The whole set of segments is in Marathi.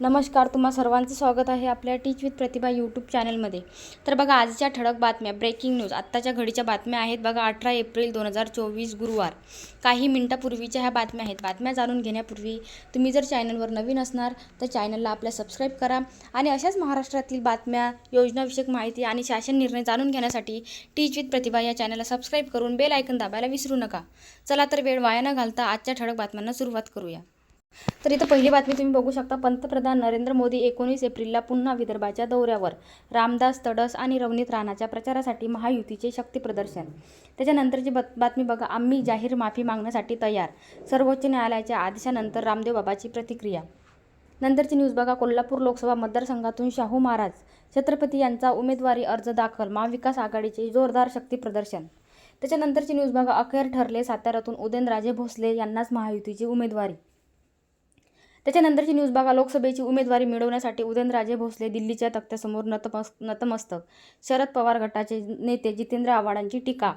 नमस्कार तुम्हा सर्वांचं स्वागत आहे आपल्या टीच विथ प्रतिभा यूट्यूब चॅनलमध्ये तर बघा आजच्या ठळक बातम्या ब्रेकिंग न्यूज आत्ताच्या घडीच्या बातम्या आहेत बघा अठरा एप्रिल दोन हजार चोवीस गुरुवार. काही मिनटापूर्वीच्या ह्या बातम्या आहेत. बातम्या जाणून घेण्यापूर्वी तुम्ही जर चॅनलवर नवीन असणार तर चॅनलला आपल्या सबस्क्राईब करा आणि अशाच महाराष्ट्रातील बातम्या योजनाविषयक माहिती आणि शासन निर्णय जाणून घेण्यासाठी टीच विथ प्रतिभा या चॅनलला सबस्क्राईब करून बेल ऐकन दाबायला विसरू नका. चला तर वेळ वाया न घालता आजच्या ठळक बातम्यांना सुरुवात करूया. तर इथं पहिली बातमी तुम्ही बघू शकता. पंतप्रधान नरेंद्र मोदी एकोणीस एप्रिलला पुन्हा विदर्भाच्या दौऱ्यावर रामदास तडस आणि रवनीत राणाच्या प्रचारासाठी महायुतीचे शक्ती प्रदर्शन. त्याच्यानंतरची बत बातमी बघा. आम्ही जाहीर माफी मागण्यासाठी तयार. सर्वोच्च न्यायालयाच्या आदेशानंतर रामदेव बाबाची प्रतिक्रिया. नंतरची न्यूज बघा. कोल्हापूर लोकसभा मतदारसंघातून शाहू महाराज छत्रपती यांचा उमेदवारी अर्ज दाखल महाविकास आघाडीचे जोरदार शक्ती प्रदर्शन. त्याच्यानंतरची न्यूज बघा. अखेर ठरले साताऱ्यातून उदयनराजे भोसले यांनाच महायुतीची उमेदवारी. त्याच्यानंतरची न्यूज बघा. लोकसभेची उमेदवारी मिळवण्यासाठी उदयनराजे भोसले दिल्लीच्या तक्त्यासमोर नतमस् नतमस्तक. शरद पवार गटाचे नेते जितेंद्र आव्हाडांची टीका.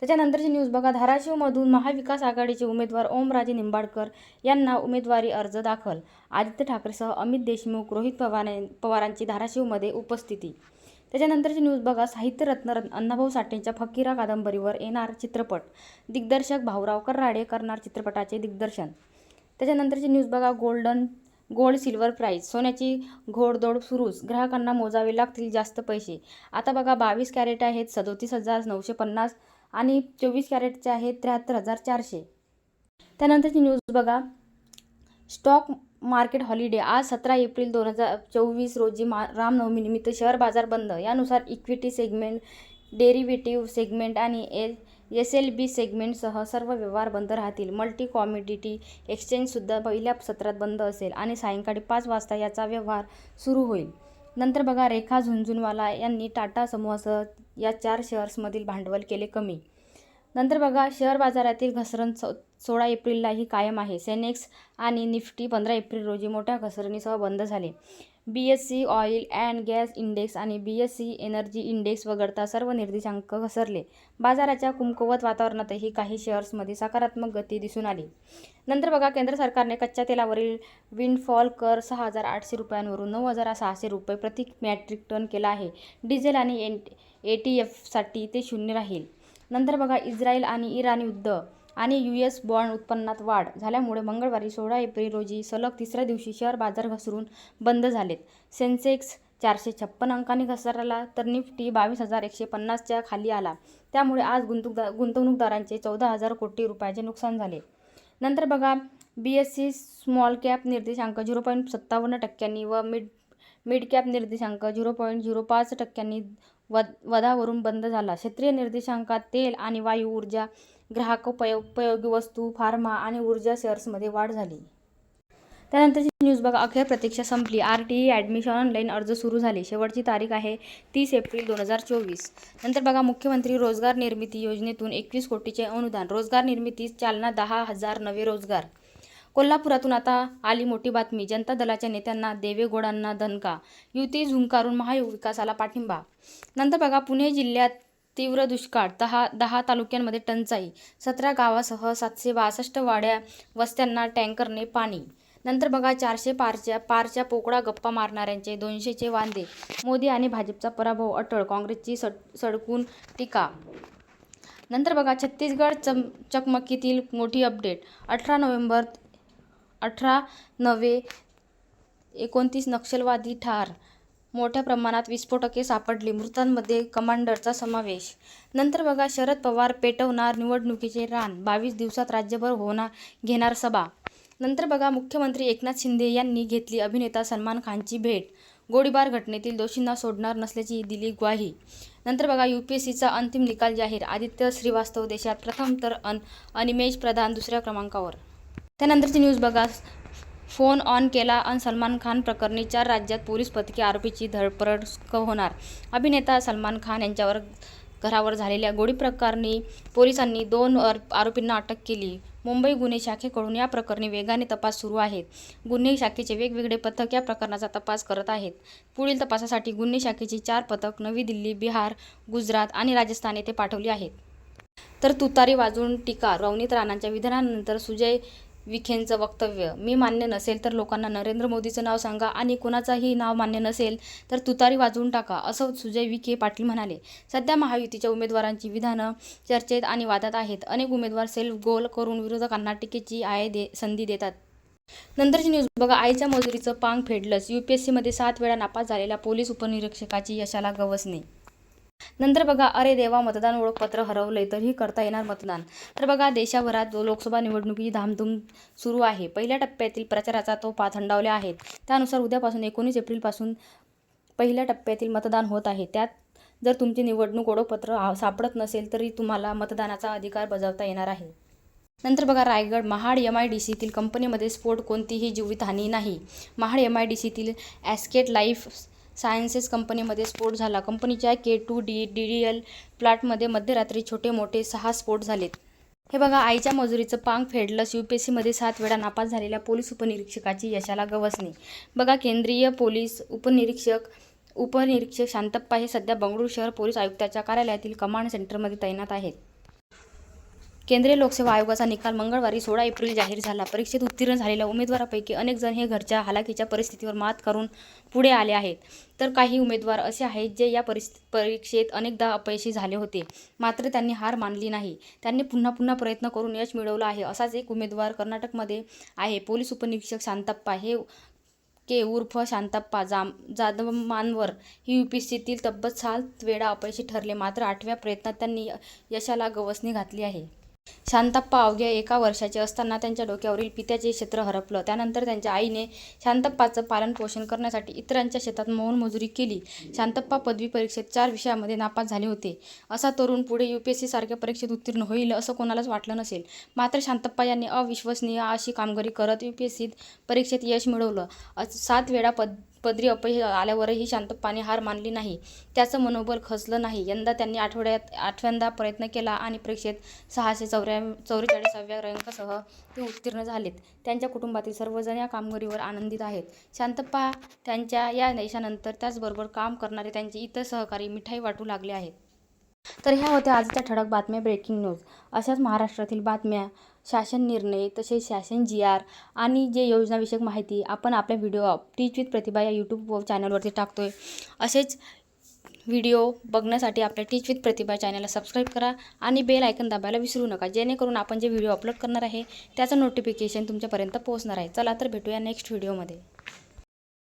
त्याच्यानंतरची न्यूज बघा. धाराशिवमधून महाविकास आघाडीचे उमेदवार ओमराजे निंबाडकर यांना उमेदवारी अर्ज दाखल. आदित्य ठाकरेसह अमित देशमुख रोहित पवार पवारांची धाराशिवमध्ये उपस्थिती. त्याच्यानंतरची न्यूज बघा. साहित्यरत्न रत्न अण्णाभाऊ साठेंच्या फकीरा कादंबरीवर येणार चित्रपट. दिग्दर्शक भाऊराव कराडे करणार चित्रपटाचे दिग्दर्शन. त्याच्यानंतरची न्यूज बघा गोल्डन गोल्ड सिल्वर प्राईज सोन्याची घोडदौड सुरूच ग्राहकांना मोजावे लागतील जास्त पैसे. आता बघा बावीस कॅरेट आहेत सदोतीस हजार नऊशे पन्नास आणि चोवीस कॅरेटचे आहेत त्र्याहत्तर हजार चारशे. त्यानंतरची न्यूज बघा स्टॉक मार्केट हॉलिडे आज सतरा एप्रिल दोन हजार चोवीस रोजी मा रामनवमीनिमित्त शेअर बाजार बंद. यानुसार इक्विटी सेगमेंट डेरिव्हेटिव्ह सेगमेंट आणि एल एस एल बी सेगमेंटसह सर्व व्यवहार बंद राहतील. मल्टी कॉमोडिटी एक्सचेंजसुद्धा पहिल्या सत्रात बंद असेल आणि सायंकाळी पाच वाजता याचा व्यवहार सुरू होईल. नंतर बघा रेखा झुंझुनवाला यांनी टाटा समूहासह या चार शेअर्समधील भांडवल केले कमी. नंतर बघा शेअर बाजारातील घसरण सोळा एप्रिललाही कायम आहे. सेनेक्स आणि निफ्टी पंधरा एप्रिल रोजी मोठ्या घसरणीसह बंद झाले. B S C oil and gas index आणि B S C energy index वगळता सर्व निर्देशांक घसरले. बाजाराच्या कुमकुवत वातावरणातही काही शेअर्समध्ये सकारात्मक गती दिसून आली. नंतर बघा केंद्र सरकारने कच्च्या तेलावरील विंडफॉल कर सहा हजार आठशे रुपयांवरून नऊ हजार सहाशे रुपये प्रति मॅट्रिक टन केला आहे. डिझेल आणि एन ए टी एफसाठी ते शून्य राहील. नंतर बघा इस्रायल आणि इराण युद्ध. आणि यू एस बॉन्ड उत्पन्नात वाढ झाल्यामुळे मंगळवारी सोळा एप्रिल रोजी सलग तिसऱ्या दिवशी शेअर बाजार घसरून बंद झालेत. सेन्सेक्स चारशे छप्पन अंकांनी घसरला तर निफ्टी बावीस हजार एकशे पन्नासच्या खाली आला. त्यामुळे आज गुंतवणूकदा गुंतवणूकदारांचे चौदा हजार कोटी रुपयाचे नुकसान झाले. नंतर बघा B S C small cap निर्देशांक झिरो पॉईंट सत्तावन्न टक्क्यांनी व मिड मिड कॅप निर्देशांक झिरो पॉईंट झिरो पाच टक्क्यांनी वद वधावरून बंद झाला. क्षेत्रीय निर्देशांकात तेल आणि वायू ऊर्जा ग्राहकोपयोग उपयोगी वस्तू फार्मा आणि ऊर्जा शेअर्समध्ये वाढ झाली. त्यानंतरची न्यूज बघा. अखेर प्रतीक्षा संपली. R T E admission online अर्ज सुरू झाले. शेवटची तारीख आहे तीस एप्रिल दोन हजार चोवीस. नंतर बघा मुख्यमंत्री रोजगार निर्मिती योजनेतून एकवीस कोटीचे अनुदान. रोजगार निर्मितीस चालना दहा हजार नवे रोजगार. कोल्हापुरातून आता आली मोठी बातमी. जनता दलाच्या नेत्यांना देवेगौडांना दणका. युती झुंकारून महाविकासाला पाठिंबा. नंतर बघा पुणे जिल्ह्यात तीव्र दुष्काळ. दहा दहा तालुक्यांमध्ये टंचाई. सतरा गावासह सातशे बासष्ट वाड्या वस्त्यांना टँकरने पाणी. नंतर बघा चारशे पारच्या पारच्या पोकळा गप्पा मारणाऱ्यांचे दोनशेचे वांदे. मोदी आणि भाजपचा पराभव अटळ काँग्रेसची सड सडकून टीका. नंतर बघा छत्तीसगड चम चकमकीतील मोठी अपडेट. अठरा नोव्हेंबर अठरा नवे एकोणतीस नक्षलवादी ठार. मोठ्या प्रमाणात विस्फोटके सापडली. मृतांमध्ये कमांडरचा समावेश. नंतर बघा शरद पवार पेटवणार निवडणुकीचे रान. बावीस दिवसात राज्यभर होणार घेणार सभा. नंतर बघा मुख्यमंत्री एकनाथ शिंदे यांनी घेतली अभिनेता सलमान खानची भेट. गोळीबार घटनेतील दोषींना सोडणार नसल्याची दिली ग्वाही. नंतर बघा यू पी एस सीचा अंतिम निकाल जाहीर. आदित्य श्रीवास्तव देशात प्रथम तर अन अनिमेश प्रधान दुसऱ्या क्रमांकावर. त्यानंतरची न्यूज बघा. फोन ऑन केला अन सलमान खान प्रकरणी चार राज्यात पोलीस पथके आरोपीची धडपड होणार. अभिनेता सलमान खान यांच्यावर घरावर झालेल्या गोळी प्रकरणी पोलिसांनी दोन आरोपींना अटक केली. मुंबई गुन्हे शाखेकडून या प्रकरणी वेगाने तपास सुरू आहेत. गुन्हे शाखेचे वेगवेगळे पथक या प्रकरणाचा तपास करत आहेत. पुढील तपासासाठी गुन्हे शाखेची चार पथक नवी दिल्ली बिहार गुजरात आणि राजस्थान येथे पाठवली आहेत. तर तुतारी वाजून टीका रवनीत राणांच्या विधानानंतर सुजय विखेंचं वक्तव्य. मी मान्य नसेल तर लोकांना नरेंद्र मोदीचं नाव सांगा आणि कुणाचाही नाव मान्य नसेल तर तुतारी वाजवून टाका असं सुजय विखे पाटील म्हणाले. सध्या महायुतीच्या उमेदवारांची विधानं चर्चेत आणि वादात आहेत. अनेक उमेदवार सेल्फ गोल करून विरोधकांना टीकेची आय दे संधी देतात. नंतरची न्यूज बघा. आईच्या मजुरीचं पांग फेडलंच. यूपीएससीमध्ये सात वेळा नापास झालेल्या पोलीस उपनिरीक्षकाची यशाला गवसणे नंतर बघा अरे देवा मतदान ओळखपत्र हरवलंय तरीही करता येणार मतदान. तर बघा देशभरात लोकसभा निवडणुकीची धामधूम सुरू आहे. पहिल्या टप्प्यातील प्रचाराचा तोफा थंडावल्या आहेत. त्यानुसार उद्यापासून एकोणीस एप्रिलपासून पहिल्या टप्प्यातील मतदान होत आहे. त्यात जर तुमचे निवडणूक ओळखपत्र सापडत नसेल तरी तुम्हाला मतदानाचा अधिकार बजावता येणार आहे. नंतर बघा Raigad Mahad M I D सीतील कंपनीमध्ये स्फोट कोणतीही जीवितहानी नाही. महाड एम आय डी सीतील ॲस्केट लाईफ सायन्सेस कंपनीमध्ये स्फोट झाला. कंपनीच्या K two D D D L प्लॅटमध्ये मध्यरात्री छोटे मोठे सहा स्फोट झालेत. हे बघा आईच्या मजुरीचं पांग फेडलंच यू पी एस सीमध्ये सात वेळा नापास झालेल्या पोलीस उपनिरीक्षकाची यशाला गवसणी. बघा केंद्रीय पोलीस उपनिरीक्षक उपनिरीक्षक शांतप्पा हे सध्या बंगळुरू शहर पोलीस आयुक्ताच्या कार्यालयातील कमांड सेंटरमध्ये तैनात आहेत. केंद्रीय लोकसेवा आयोगाचा निकाल मंगळवारी सोळा एप्रिल जाहीर झाला. परीक्षेत उत्तीर्ण झालेल्या उमेदवारापैकी अनेक जण हे घरच्या हालाकीच्या परिस्थितीवर मात करून पुढे आले आहेत. तर काही उमेदवार असे आहेत जे या परिस्थिती परीक्षेत अनेकदा अपयशी झाले होते. मात्र त्यांनी हार मानली नाही. त्यांनी पुन्हा पुन्हा प्रयत्न करून यश मिळवलं आहे. असाच एक उमेदवार कर्नाटकमध्ये आहे. पोलीस उपनिरीक्षक शांताप्पा. हे के उर्फ शांताप्पा जाम जाधवमानवर ही यू पी सीतील तब्बल सात वेळा अपयशी ठरले. मात्र आठव्या प्रयत्नात त्यांनी यशाला गवसणी घातली आहे. शांतप्पा अवघ्या एका वर्षाचे असताना त्यांच्या डोक्यावरील पित्याचे क्षेत्र हरपलं. त्यानंतर त्यांच्या आईने शांतप्पाचं पालनपोषण करण्यासाठी इतरांच्या शेतात मोलमजुरी केली. शांतप्पा पदवी परीक्षेत चार विषयामध्ये नापास झाले होते. असा तरुण पुढे यू पी एस सी सारख्या परीक्षेत उत्तीर्ण होईल असं कोणालाच वाटलं नसेल. मात्र शांतप्पा यांनी अविश्वसनीय अशी कामगिरी करत यू पी एस सीत परीक्षेत यश मिळवलं. सात वेळा पद पदरी अपयश आल्यावरही शांतप्पाने हार मानली नाही. त्याचं मनोबल खचलं नाही. यंदा त्यांनी आठवड्यात आठव्यांदा प्रयत्न केला आणि परीक्षेत सहाशे चौऱ्या चौवेचाळीसाव्या रँकसह ते उत्तीर्ण झालेत. त्यांच्या कुटुंबातील सर्वजण या कामगिरीवर आनंदित आहेत. शांतप्पा त्यांच्या या यशानंतर त्याचबरोबर काम करणारे त्यांचे इतर सहकारी मिठाई वाटू लागले आहेत. तर ह्या होत्या आजच्या ठळक बातम्या ब्रेकिंग न्यूज. अशाच महाराष्ट्रातील बातम्या शासन निर्णय तसेच शासन जी आर आणि जे योजनाविषयक माहिती आपण आपल्या व्हिडिओ टीच विथ प्रतिभा या यूट्यूब चॅनलवरती टाकतो आहे असेच व्हिडिओ बघण्यासाठी आपल्या टीच विथ प्रतिभा चॅनलला सबस्क्राईब करा आणि बेल आयकन दाबायला विसरू नका. जेणेकरून आपण जे व्हिडिओ अपलोड करणार आहे त्याचं नोटिफिकेशन तुमच्यापर्यंत पोहोचणार आहे. चला तर भेटूया नेक्स्ट व्हिडिओमध्ये